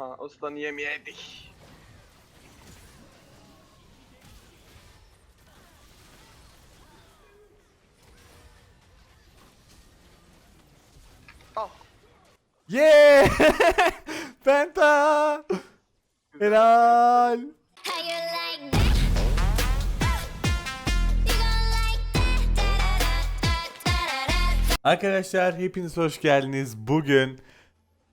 Aha ustan yemeyedik. Ah. Yeah! Penta! Helal! How you like that? You gon' like that? Da-da-da-da-da-da-da. Arkadaşlar hepiniz hoş geldiniz. Bugün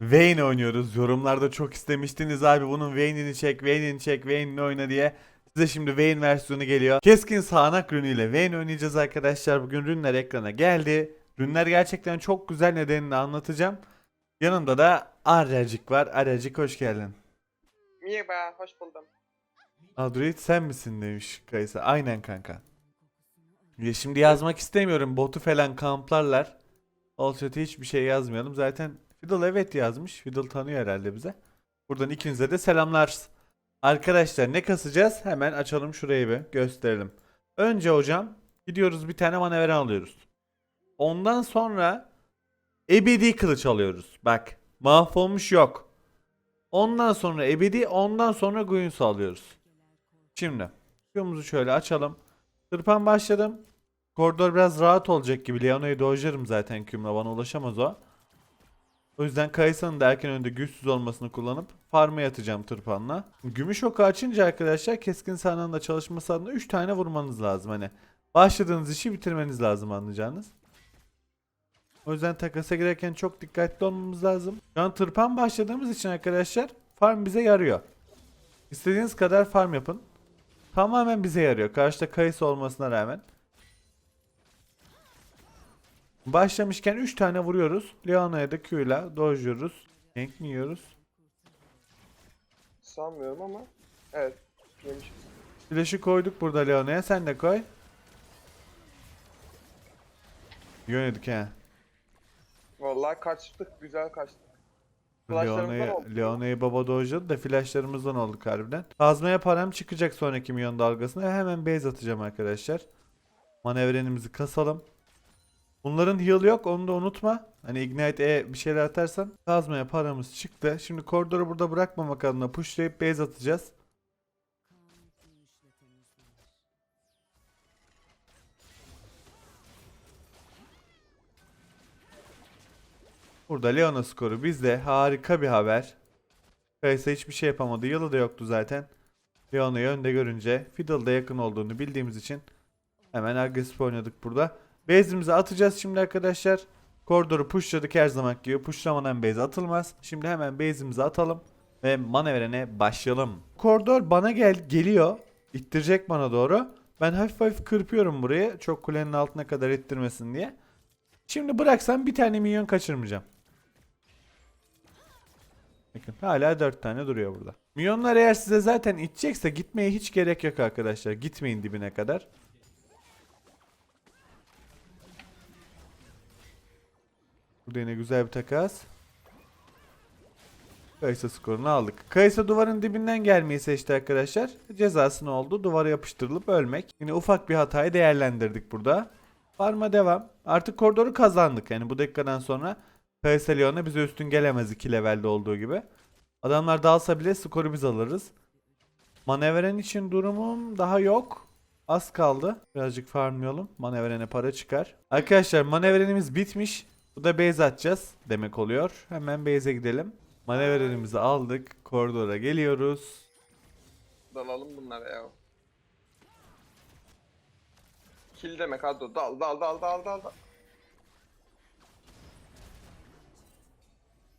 Vayne oynuyoruz. Yorumlarda çok istemiştiniz abi bunun Vayne'ini çek, Vayne'ini çek, Vayne'ini oyna diye. Size şimdi Vayne versiyonu geliyor. Keskin sağanak rünüyle Vayne oynayacağız arkadaşlar. Bugün rünler ekrana geldi. Rünler gerçekten çok güzel nedenini anlatacağım. Yanında da Aryacık var. Aryacık hoş geldin. Merhaba, hoş buldum. Adroid sen misin demiş Kaysa. Aynen kanka. Ya şimdi yazmak istemiyorum. Botu falan kamplarlar. Olchat'a hiçbir şey yazmayalım. Zaten Fiddle evet yazmış. Fiddle tanıyor herhalde bize. Buradan ikinize de selamlar. Arkadaşlar ne kasacağız? Hemen açalım şurayı bir gösterelim. Önce hocam gidiyoruz bir tane manevra alıyoruz. Ondan sonra ebedi kılıç alıyoruz. Bak mahvolmuş yok. Ondan sonra ebedi, ondan sonra Guinsoo alıyoruz. Şimdi Q'muzu şöyle açalım. Tırpan başladım. Koridor biraz rahat olacak gibi. Leona'yı dojlarım zaten Q'mla bana ulaşamaz o. O yüzden Kayısa'nın da erken önde güçsüz olmasını kullanıp farm'a yatacağım tırpanla. Gümüş oku açınca arkadaşlar keskin sahnanın da çalışması adına 3 tane vurmanız lazım. Hani başladığınız işi bitirmeniz lazım anlayacağınız. O yüzden takasa girerken çok dikkatli olmamız lazım. Şu an tırpan başladığımız için arkadaşlar farm bize yarıyor. İstediğiniz kadar farm yapın. Tamamen bize yarıyor. Karşıda kayısı olmasına rağmen. Başlamışken 3 tane vuruyoruz. Leona'ya da Q ile dojluyoruz. Gank mi yiyoruz? Sanmıyorum ama. Evet, yemişiz. Flash'ı koyduk burada Leona'ya. Sen de koy. Yönedik he. Vallahi kaçtık, güzel kaçtık. Leona'yı baba dojladı da flashlarımızdan olduk harbiden. Kazmaya param çıkacak sonraki milyon dalgasına. Hemen base atacağım arkadaşlar. Manevrenimizi kasalım. Bunların heal yok onu da unutma. Hani ignite e bir şeyler atarsan kazmaya paramız çıktı. Şimdi koridoru burada bırakmamak adına pushlayıp base atacağız. Burada Leona skoru bizde. Harika bir haber. Kaysa hiçbir şey yapamadı. Yılı da yoktu zaten. Leona'yı önde görünce Fiddle'da yakın olduğunu bildiğimiz için hemen agresif oynadık burada. Base'imizi atacağız şimdi arkadaşlar. Koridoru pushladık her zaman gibi. Pushlamadan base atılmaz. Şimdi hemen base'imizi atalım ve manevrene başlayalım. Koridor bana gel geliyor. İttirecek bana doğru. Ben hafif hafif kırpıyorum burayı. Çok kulenin altına kadar ittirmesin diye. Şimdi bıraksam bir tane minyon kaçırmayacağım. Bakın hala 4 tane duruyor burada. Milyonlar eğer size zaten itecekse gitmeye hiç gerek yok arkadaşlar. Gitmeyin dibine kadar. Burada yine güzel bir takas. Kayısa skorunu aldık. Kayısa duvarın dibinden gelmeyi seçti arkadaşlar. Cezası ne oldu? Duvara yapıştırılıp ölmek. Yine ufak bir hatayı değerlendirdik burada. Farma devam. Artık koridoru kazandık. Yani bu dakikadan sonra Kayısa Leon'a bize üstün gelemez 2 levelde olduğu gibi. Adamlar dalsa bile skoru biz alırız. Manevren için durumum daha yok. Az kaldı. Birazcık farmlayalım. Manevrene para çıkar. Arkadaşlar manevrenimiz bitmiş. Bu da base atacağız demek oluyor. Hemen base'e gidelim. Manevrenimizi aldık. Koridora geliyoruz. Dalalım bunlara ya. Kill demek hadi dal dal dal dal dal dal.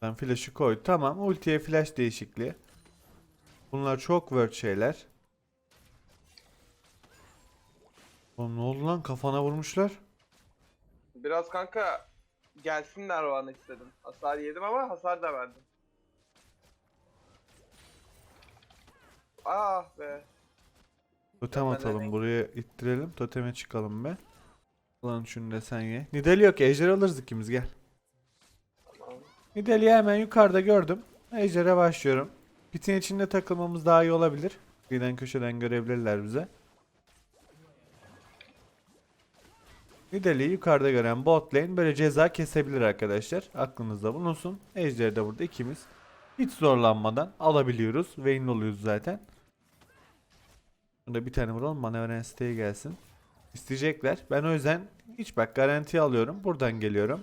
Ben flash'ı koydum. Tamam. Ultiye flash değişikliği. Bunlar çok word şeyler. Oğlum ne oldu lan? Kafana vurmuşlar. Biraz kanka gelsinler o an istedim. Hasar yedim ama hasar da verdim. Ah be. Totem atalım buraya ittirelim. Toteme çıkalım be. Ulan şunu da sen ye. Nidali yok. Ejder alırız ikimiz gel. Tamam. Hemen yukarıda gördüm. Ejder'e başlıyorum. Pitin içinde takılmamız daha iyi olabilir. Birden köşeden görebilirler bize. Nidalee'yi yukarıda gören bot lane böyle ceza kesebilir arkadaşlar. Aklınızda bulunsun. Ejder'i de burada ikimiz hiç zorlanmadan alabiliyoruz. Vayne oluyoruz zaten. Burada bir tane vuralım. Manevren siteye gelsin. İsteyecekler. Ben o yüzden hiç bak garanti alıyorum. Buradan geliyorum.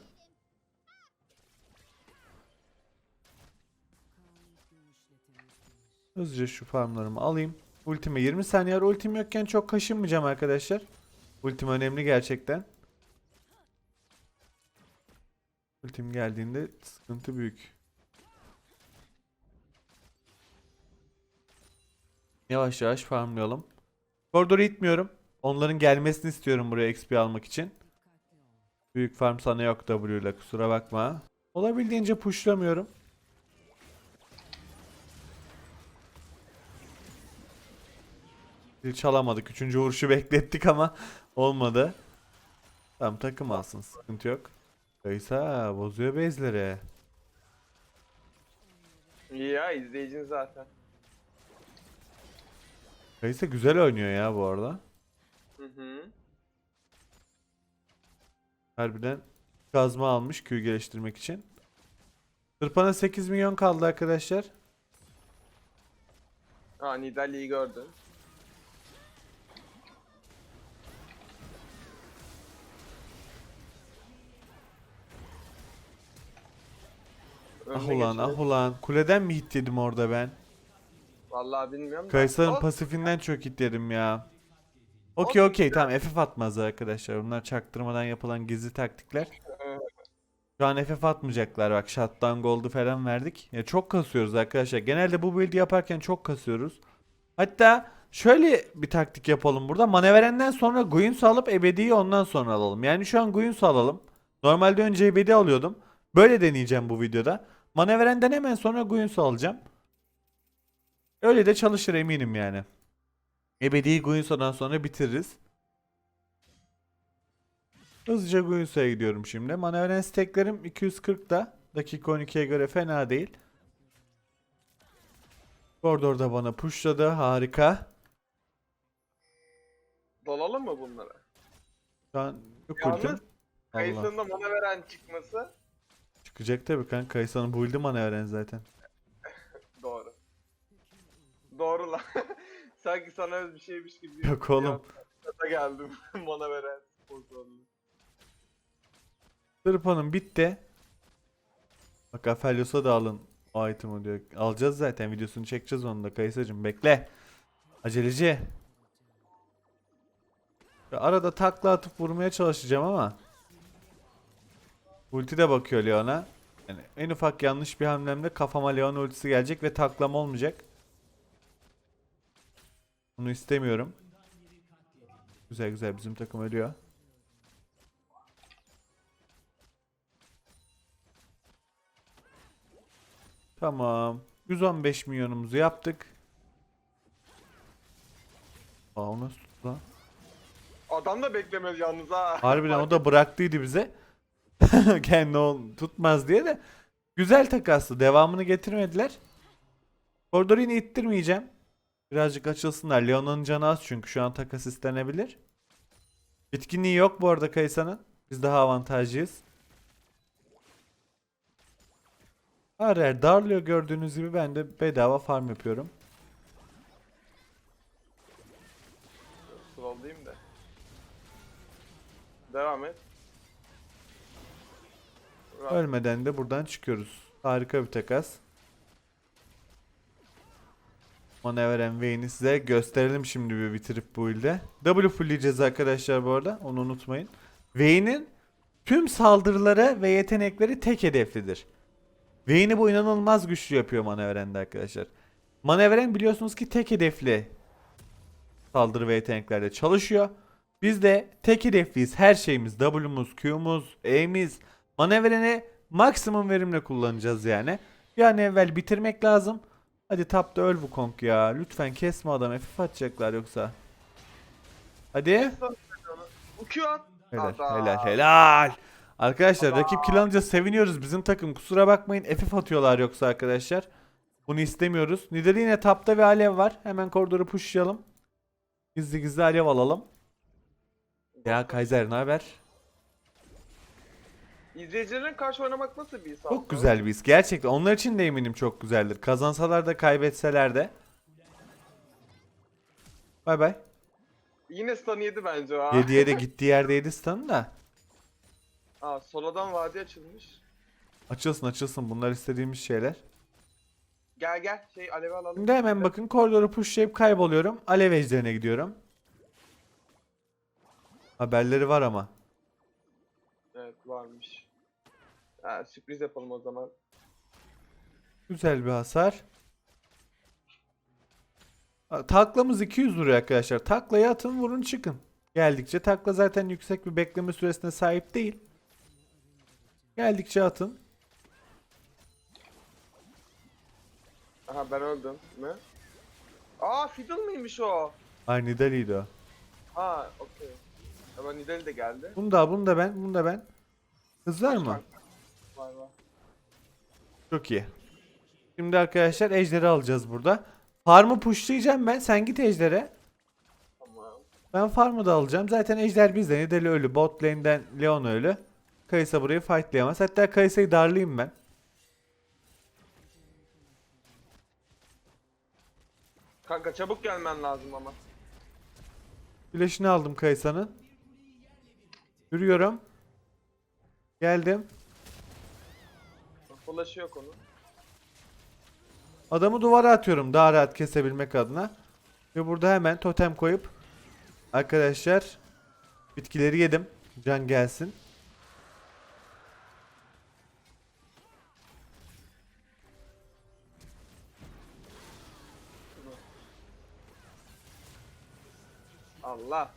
Hızlıca şu farmlarımı alayım. Ultime 20 saniye var. Ultim yokken çok kaşınmayacağım arkadaşlar. Ultim önemli gerçekten. Ultim geldiğinde sıkıntı büyük. Yavaş yavaş farmlayalım. Koridoru itmiyorum. Onların gelmesini istiyorum buraya XP almak için. Büyük farm sana yok W ile kusura bakma. Olabildiğince pushlamıyorum. Çalamadık. Üçüncü vuruşu beklettik ama olmadı. Tamam takım alsın. Sıkıntı yok. Kaysa bozuyor bezleri. İyi ya izleyicin zaten. Kaysa güzel oynuyor ya bu arada. Hı hı. Harbiden kazma almış Q geliştirmek için. Tırpana 8 milyon kaldı arkadaşlar. Ha Nidalee'yi gördün. Ah Önüne ulan ah ulan. Kuleden mi hit yedim orada ben? Vallahi bilmiyorum da. Kayısa'nın Olsun. pasifinden çok hit yedim ya. Okey okey tamam FF atmaz arkadaşlar. Bunlar çaktırmadan yapılan gizli taktikler. Şu an FF atmayacaklar bak shutdown gold'u falan verdik. Ya çok kasıyoruz arkadaşlar. Genelde bu build'i yaparken çok kasıyoruz. Hatta şöyle bir taktik yapalım burada. Manevrenden sonra Guinsoo alıp ebediyi ondan sonra alalım. Yani şu an Guinsoo alalım. Normalde önce ebedi alıyordum. Böyle deneyeceğim bu videoda. Manevrenden hemen sonra Guinsoo alacağım. Öyle de çalışır eminim yani. Ebediyi Guinsoo'dan sonra bitiririz. Hızlıca Guinsoo'ya gidiyorum şimdi. Manevren steklerim 240 da. Dakika 12'ye göre fena değil. Gordor da bana pushladı. Harika. Dalalım mı bunlara? An yok Yalnız ultim. Allah. Kayısı'nın da mana veren çıkması Çıkacak tabii kanka. Kaysan'ın build'i manevren zaten. doğru. Doğru lan. Sanki sana öz bir şeymiş gibi. Yok oğlum. Kata geldim. mana veren sponsorluğu. Tırpanım bitti. Bak Aphelios'a da alın o item'ı diyor. Alacağız zaten videosunu çekeceğiz onu da Kayısacım bekle. Aceleci. Arada takla atıp vurmaya çalışacağım ama. Ulti de bakıyor Leon'a. Yani en ufak yanlış bir hamlemde kafama Leon ultisi gelecek ve taklam olmayacak. Bunu istemiyorum. Güzel güzel bizim takım ölüyor. Tamam. 115 milyonumuzu yaptık. Aa o nasıl tuttu lan? Adam da beklemez yalnız ha. Harbiden o da bıraktıydı bize. Kendi o tutmaz diye de. Güzel takaslı. Devamını getirmediler. Cordorin'i ittirmeyeceğim. Birazcık açılsınlar. Leon'un canı az çünkü şu an takas istenebilir. Bitkinliği yok bu arada Kaysan'ın. Biz daha avantajlıyız. Her yer darlıyor gördüğünüz gibi ben de bedava farm yapıyorum. Slowlayayım da. Devam et. Ölmeden de buradan çıkıyoruz. Harika bir takas. Manevren Vayne'i size gösterelim şimdi bir bitirip bu ilde. W fullleyeceğiz arkadaşlar bu arada. Onu unutmayın. Vayne'in tüm saldırıları ve yetenekleri tek hedeflidir. Vayne'i bu inanılmaz güçlü yapıyor Manevren'de arkadaşlar. Manevren biliyorsunuz ki tek hedefli saldırı ve yeteneklerde çalışıyor. Biz de tek hedefliyiz. Her şeyimiz W'muz, Q'muz, E'miz, manevreni maksimum verimle kullanacağız yani. An evvel bitirmek lazım. Hadi tapta öl bu konk ya. Lütfen kesme adam. FF atacaklar yoksa. Hadi. Bu Q at. Helal helal helal. Arkadaşlar Adam. rakip kill alınca seviniyoruz. Bizim takım kusura bakmayın FF atıyorlar yoksa arkadaşlar. Bunu istemiyoruz. Nidali yine tapta ve alev var. Hemen koridoru pushlayalım. Gizli gizli alev alalım. Ya Kaiser ne haber? İzleyicilerin karşı oynamak nasıl bir his? Çok güzel bir his. Gerçekten onlar için de eminim çok güzeldir. Kazansalar da kaybetseler de. Bay bay. Yine stun yedi bence ha. 7'ye de gittiği yerde 7 stun da. Aa solodan vadi açılmış. Açılsın açılsın bunlar istediğimiz şeyler. Gel gel şey alevi alalım. Şimdi hemen bakın koridoru pushlayıp kayboluyorum. Alev ejderine gidiyorum. Haberleri var ama. Evet varmış. Ha, sürpriz yapalım o zaman. Güzel bir hasar. Ha, Taklamız 200 duruyor arkadaşlar. Taklayı atın vurun çıkın. Geldikçe takla zaten yüksek bir bekleme süresine sahip değil. Geldikçe atın. Aha ben öldüm mü? Aa Fiddle mıymış o? Ay Nidalee'ydi o. Ha okey. Ama Nidali de geldi. Bunu da bunu da ben bunu da ben. Hızlar mı? Var var. Çok iyi. Şimdi arkadaşlar ejderi alacağız burada. Farmı pushlayacağım ben. Sen git ejdere. Tamam. Ben farmı da alacağım. Zaten ejder bizde. Nidali ölü. Bot lane'den Leon ölü. Kayısa burayı fightlayamaz. Hatta Kayısa'yı darlayayım ben. Kanka çabuk gelmen lazım ama. Flash'ını aldım Kayısa'nın. Yürüyorum. Geldim. Flash'ı yok onun. Adamı duvara atıyorum daha rahat kesebilmek adına. Ve burada hemen totem koyup arkadaşlar bitkileri yedim. Can gelsin. Allah.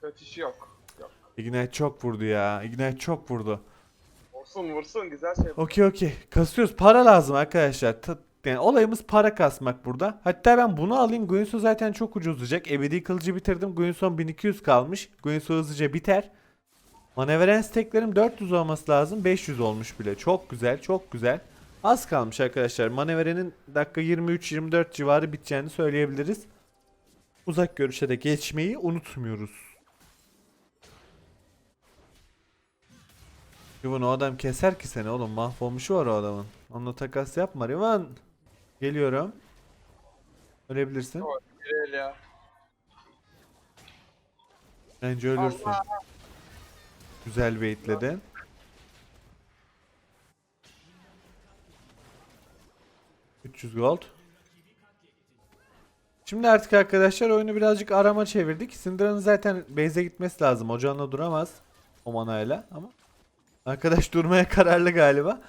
Kaçış yok. Yok. Ignite çok vurdu ya. Ignite çok vurdu. Olsun vursun güzel şey. Okey okey. Kasıyoruz. Para lazım arkadaşlar. Yani olayımız para kasmak burada. Hatta ben bunu alayım. Guinsoo zaten çok ucuzlayacak. Ebedi kılıcı bitirdim. Guinsoo 1200 kalmış. Guinsoo hızlıca biter. Manevren steklerim 400 olması lazım. 500 olmuş bile. Çok güzel. Çok güzel. Az kalmış arkadaşlar. Manevrenin dakika 23-24 civarı biteceğini söyleyebiliriz. Uzak görüşe de geçmeyi unutmuyoruz. Riven o adam keser ki seni oğlum mahvolmuşu var o adamın. Onunla takas yapma Riven. Geliyorum. Ölebilirsin. Gel ya. Bence ölürsün. Allah. Güzel baitledin. ...300 gold. Şimdi artık arkadaşlar oyunu birazcık arama çevirdik. Syndra'nın zaten base'e gitmesi lazım. Ocağında duramaz. O manayla ama. Arkadaş durmaya kararlı galiba.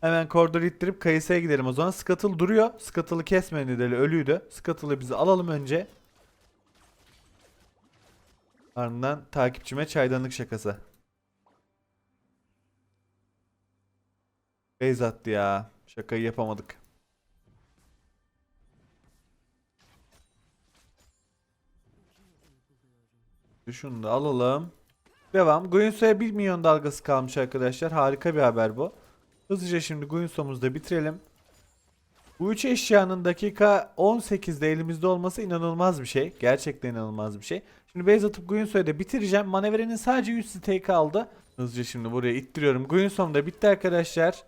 Hemen koridor ittirip Kayısı'ya gidelim o zaman. Scuttle duruyor. Scuttle'ı kesme nedeni ölüydü. Scuttle'ı bizi alalım önce. Ardından takipçime çaydanlık şakası. Beyz attı ya. Şakayı yapamadık. Şunu da alalım. Devam. Guinsoo'ya 1 milyon dalgası kalmış arkadaşlar. Harika bir haber bu. Hızlıca şimdi Guinsoo'muzu da bitirelim. Bu üç eşyanın dakika 18'de elimizde olması inanılmaz bir şey. Gerçekten inanılmaz bir şey. Şimdi base atıp Guinsoo'yu da bitireceğim. Manevrenin sadece 100 stake kaldı. Hızlıca şimdi buraya ittiriyorum. Guinsoo'm da bitti arkadaşlar.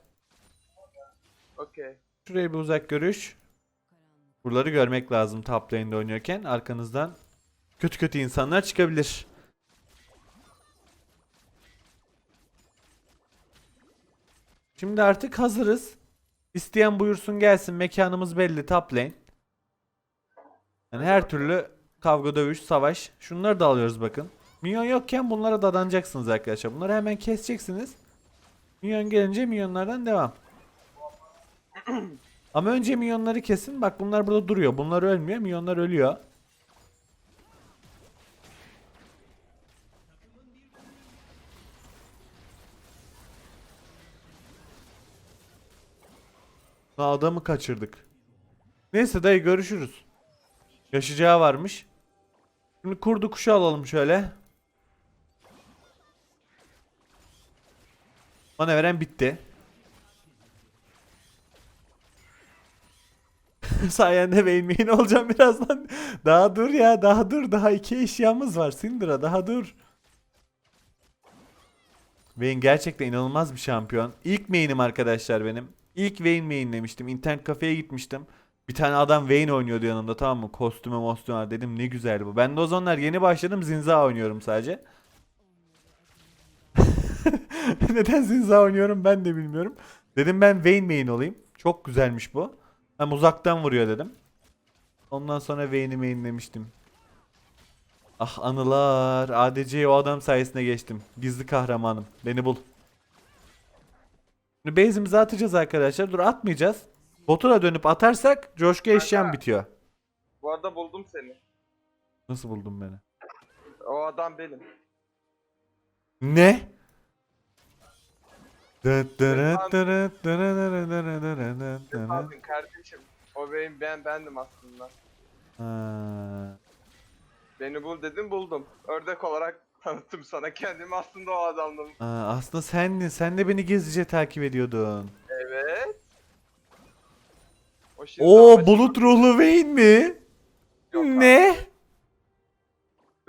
Okey. Şuraya bir uzak görüş. Buraları görmek lazım top lane'de oynuyorken. Arkanızdan kötü kötü insanlar çıkabilir. Şimdi artık hazırız. İsteyen buyursun gelsin. Mekanımız belli top lane. Yani her türlü kavga, dövüş, savaş. Şunları da alıyoruz bakın. Minyon yokken bunlara dadanacaksınız arkadaşlar. Bunları hemen keseceksiniz. Minyon gelince minyonlardan devam. Ama önce minyonları kesin. Bak bunlar burada duruyor. Bunlar ölmüyor. Minyonlar ölüyor. Daha adamı kaçırdık. Neyse dayı görüşürüz. Yaşayacağı varmış. Şimdi kurdu kuşu alalım şöyle. Manevren bitti. Sayende beğenmeyin olacağım birazdan. Daha dur ya daha dur. Daha iki eşyamız var Syndra daha dur. Vayne gerçekten inanılmaz bir şampiyon. İlk main'im arkadaşlar benim. İlk Vayne mainlemiştim. İnternet kafeye gitmiştim. Bir tane adam Vayne oynuyordu yanımda tamam mı? Kostüme mostüme. Dedim ne güzel bu. Ben de o zamanlar yeni başladım. Zinza oynuyorum sadece. Neden Zinza oynuyorum ben de bilmiyorum. Dedim ben Vayne main olayım. Çok güzelmiş bu. Hem uzaktan vuruyor dedim. Ondan sonra Vayne'i mainlemiştim. Ah anılar. ADC'ye o adam sayesinde geçtim. Gizli kahramanım. Beni bul. Şimdi base'imizi atacağız arkadaşlar. Dur atmayacağız. Botura dönüp atarsak coşku eşyam Kanka. bitiyor. Bu arada buldum seni. Nasıl buldun beni? O adam benim. Ne? Abim kardeşim. O benim ben bendim aslında. Ha. Beni bul dedim buldum. Ördek olarak tanıttım sana kendimi aslında o adamdım. Aa, aslında sendin. Sen de beni gizlice takip ediyordun. Evet. O şimdi Oo bulut ruhlu Vayne mi? Yok abi. Ne?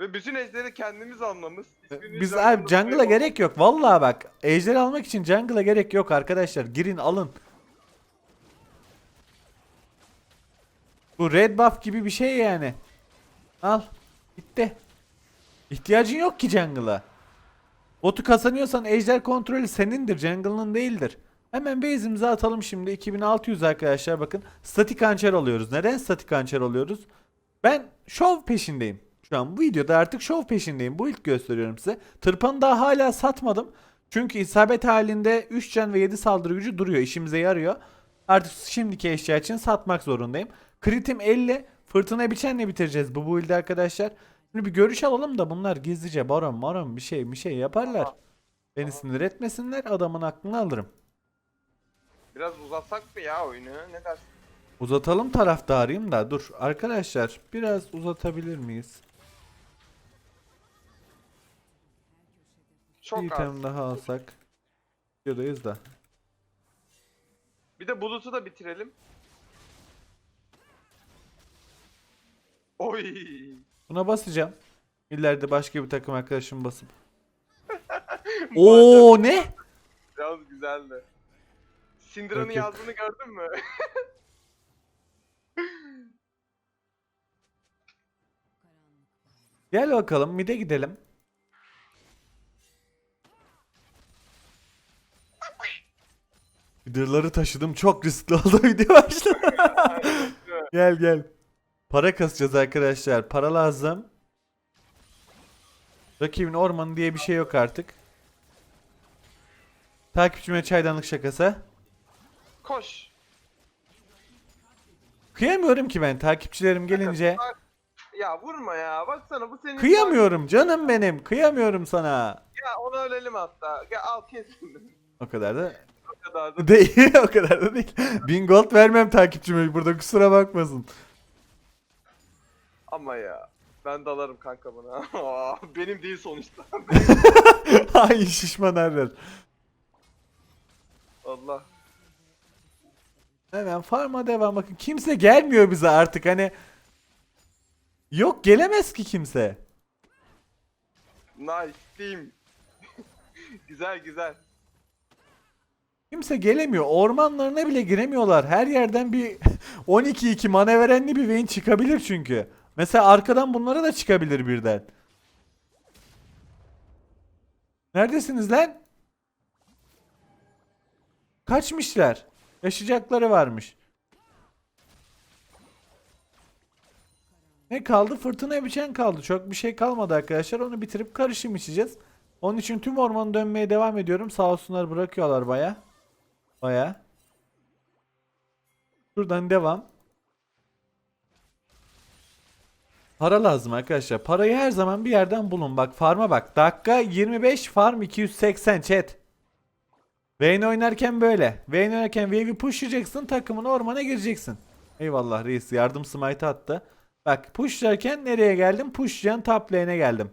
Ve bütün ejderi kendimiz almamız. hiçbirinin Biz abi jungle'a payı gerek yok. Vallahi bak. Ejder almak için jungle'a gerek yok arkadaşlar. Girin alın. Bu red buff gibi bir şey yani. Al. Bitti. İhtiyacın yok ki jungle'a. Botu kazanıyorsan ejder kontrolü senindir. Jungle'ın değildir. Hemen base'imize atalım şimdi. 2600 arkadaşlar bakın. Statik hançer alıyoruz. Neden statik hançer alıyoruz? Ben şov peşindeyim. Şu an bu videoda artık şov peşindeyim. Bu ilk gösteriyorum size. Tırpanı daha hala satmadım. Çünkü isabet halinde 3 can ve 7 saldırı gücü duruyor. İşimize yarıyor. Artık şimdiki eşya için satmak zorundayım. Kritim 50. Fırtına biçenle bitireceğiz bu build'i arkadaşlar. Şimdi bir görüş alalım da bunlar gizlice baron maron bir şey bir şey yaparlar. Beni sinir etmesinler adamın aklını alırım. Biraz uzatsak mı ya oyunu? Ne dersin? Uzatalım taraftarıyım da dur arkadaşlar biraz uzatabilir miyiz? Çok bir az. item daha alsak. Videodayız da. Bir de bulutu da bitirelim. Oy. Buna basacağım. İleride başka bir takım arkadaşım basıp. Oo ne? Biraz güzeldi. Syndra'nın Yok, yok. yazdığını gördün mü? Gel bakalım mide gidelim. Vidırları taşıdım çok riskli oldu video başladı. gel gel. Para kasacağız arkadaşlar. Para lazım. Rakibin ormanı diye bir şey yok artık. Takipçime çaydanlık şakası. Koş. Kıyamıyorum ki ben takipçilerim gelince. Ya vurma ya. Baksana bu senin... Kıyamıyorum canım benim. Kıyamıyorum sana. Ya onu ölelim hatta. Gel al kesin. O kadar da o kadar da. değil. o kadar da değil. Bin gold vermem takipçime burada kusura bakmasın. Ama ya. Ben dalarım kanka buna. Benim değil sonuçta. Ay şişman herler. Allah. Hemen farma devam bakın. Kimse gelmiyor bize artık hani. Yok gelemez ki kimse. Nice team. güzel güzel. Kimse gelemiyor. Ormanlarına bile giremiyorlar. Her yerden bir 12-2 maneverenli bir Vayne çıkabilir çünkü. Mesela arkadan bunlara da çıkabilir birden. Neredesiniz lan? Kaçmışlar. Yaşayacakları varmış. Ne kaldı? Fırtına biçen kaldı. Çok bir şey kalmadı arkadaşlar. Onu bitirip karışım içeceğiz. Onun için tüm ormanı dönmeye devam ediyorum. Sağ olsunlar bırakıyorlar baya. Baya. Şuradan devam. Para lazım arkadaşlar. Parayı her zaman bir yerden bulun. Bak farma bak. Dakika 25 farm 280 chat. Vayne oynarken böyle. Vayne oynarken wave'i pushlayacaksın. Takımın ormana gireceksin. Eyvallah reis. Yardım smite attı. Bak pushlarken nereye geldim? Pushlayan top lane'e geldim.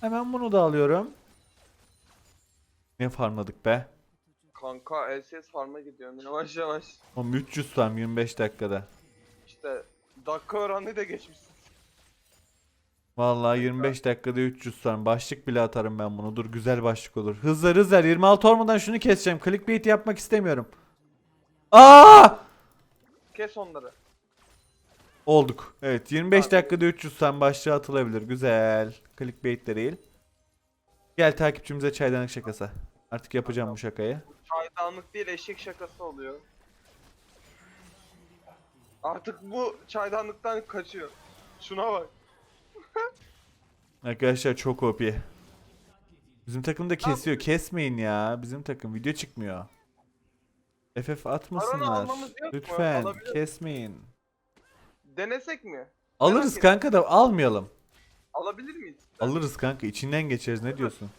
Hemen bunu da alıyorum. Ne farmladık be? Kanka LCS farm'a gidiyorum yavaş yavaş. Oğlum 300 farm 25 dakikada. İşte dakika oranını da geçmişsin. Vallahi 25 dakikada 300 son. Başlık bile atarım ben bunu. Dur güzel başlık olur. Hızlı hızlı 26 olmadan şunu keseceğim. Clickbait yapmak istemiyorum. Aa! Kes onları. Olduk. Evet 25 Abi. dakikada 300 son başlığı atılabilir. Güzel. Clickbait de değil. Gel takipçimize çaydanlık şakası. Artık yapacağım bu şakayı. Çaydanlık değil eşek şakası oluyor. Artık bu çaydanlıktan kaçıyor. Şuna bak. Arkadaşlar çok OP. Bizim takım da kesiyor. Kesmeyin ya. Bizim takım video çıkmıyor. FF atmasınlar. Lütfen Alabilir- kesmeyin. Denesek mi? Alırız Merak kanka da almayalım. Alabilir miyiz? Alırız kanka içinden geçeriz ne diyorsun?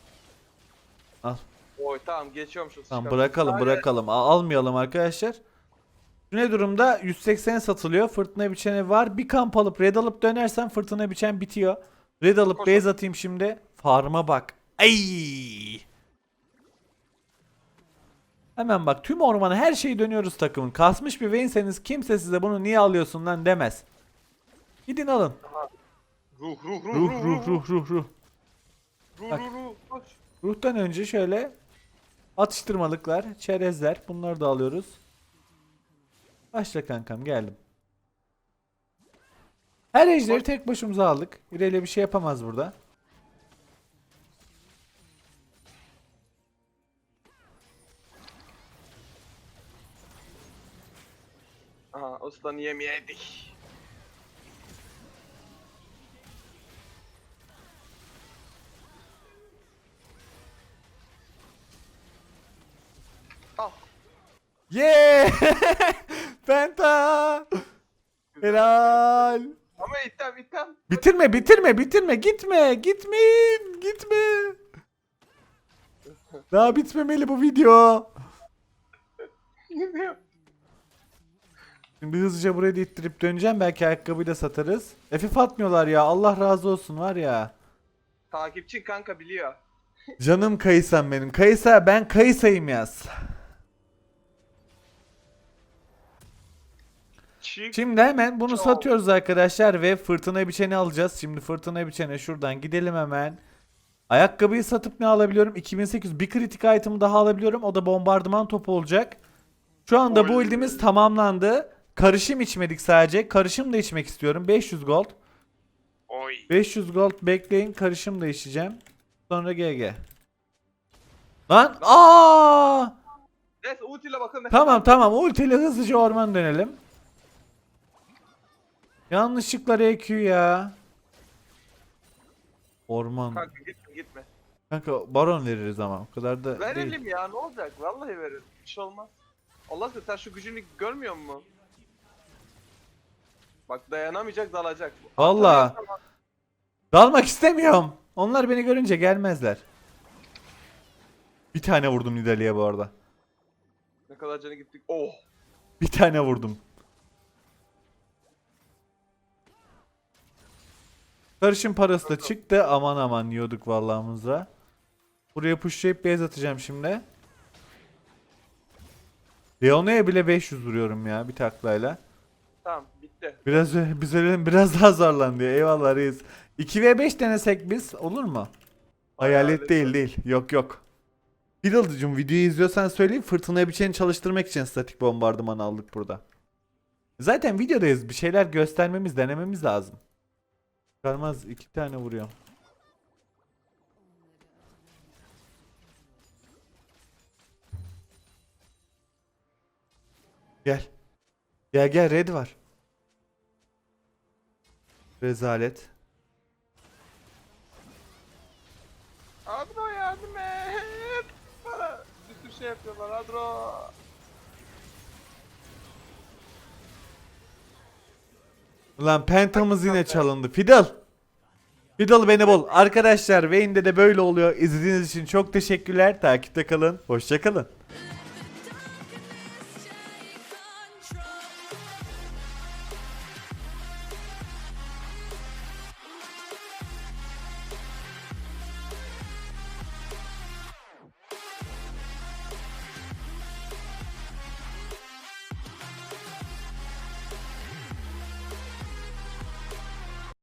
Oy tamam geçiyorum şu Tamam bırakalım bırakalım. Almayalım arkadaşlar. Şu ne durumda? 180 satılıyor. Fırtına biçeni var. Bir kamp alıp red alıp dönersen fırtına biçen bitiyor. Red alıp Koş. base atayım şimdi. Farm'a bak. Ay! Hemen bak tüm ormana her şeyi dönüyoruz takımın. Kasmış bir Vayne'seniz kimse size bunu niye alıyorsun lan demez. Gidin alın. Ruh ruh ruh Ruh ruh ruh ruh ruh. ruh Bak. ruh ruh koş. Ruhtan önce şöyle atıştırmalıklar, çerezler bunları da alıyoruz. Başla kankam geldim. Her ejderi tek başımıza aldık. İreyle bir şey yapamaz burada. Aha ustanı yemeyedik. Ah Yeah! Penta! Helal! Ama item item. Bitirme bitirme bitirme gitme gitmeyin gitme. Daha bitmemeli bu video. Şimdi hızlıca buraya da ittirip döneceğim. Belki ayakkabıyı da satarız. FF atmıyorlar ya. Allah razı olsun var ya. Takipçin kanka biliyor. Canım Kayısam benim. Kayısa ben Kayısayım yaz. Çık. Şimdi hemen bunu satıyoruz arkadaşlar ve fırtına biçeni alacağız. Şimdi fırtına biçene şuradan gidelim hemen. Ayakkabıyı satıp ne alabiliyorum? 2800 bir kritik item daha alabiliyorum. O da bombardıman topu olacak. Şu anda bu ildimiz tamamlandı. Karışım içmedik sadece. Karışım da içmek istiyorum. 500 gold. Oy. 500 gold bekleyin. Karışım da içeceğim. Sonra GG. Lan aa! Neyse ultiyle bakın Tamam tamam ultiyle hızlıca orman dönelim. Yanlışlıkla EQ ya. Orman. Kanka gitme gitme. Kanka baron veririz ama o kadar da değil. Verelim ya ne olacak? Vallahi verelim. Bir şey olmaz. Allah aşkına sen şu gücünü görmüyor musun? Bak dayanamayacak dalacak. Atamıyorsan- Dalmak istemiyorum. Onlar beni görünce gelmezler. Bir tane vurdum Nidalee'ye bu arada. Ne kadar canı gittik. Oh. Bir tane vurdum. Karışım parası da çıktı. Aman aman yiyorduk vallahımıza. Buraya pushlayıp base atacağım şimdi. Leona'ya bile 500 vuruyorum ya bir taklayla. Tamam bitti. Biraz güzelim biraz daha zorlandı ya. Eyvallah reis. 2v5 denesek biz olur mu? Hayalet Hayalet değil değil. Yok yok. Fiddle'cım videoyu izliyorsan söyleyeyim. Fırtına biçeni çalıştırmak için statik bombardıman aldık burada. Zaten videodayız. Bir şeyler göstermemiz, denememiz lazım. Çıkarmaz. iki tane vuruyorum. Gel. Gel gel red var. Rezalet. Adro yardım et. Bana bir şey yapıyorlar Adro. Ulan pentamız yine çalındı. Fiddle. Fiddle beni bul. Arkadaşlar Vayne'de de böyle oluyor. İzlediğiniz için çok teşekkürler. Takipte kalın. Hoşça kalın.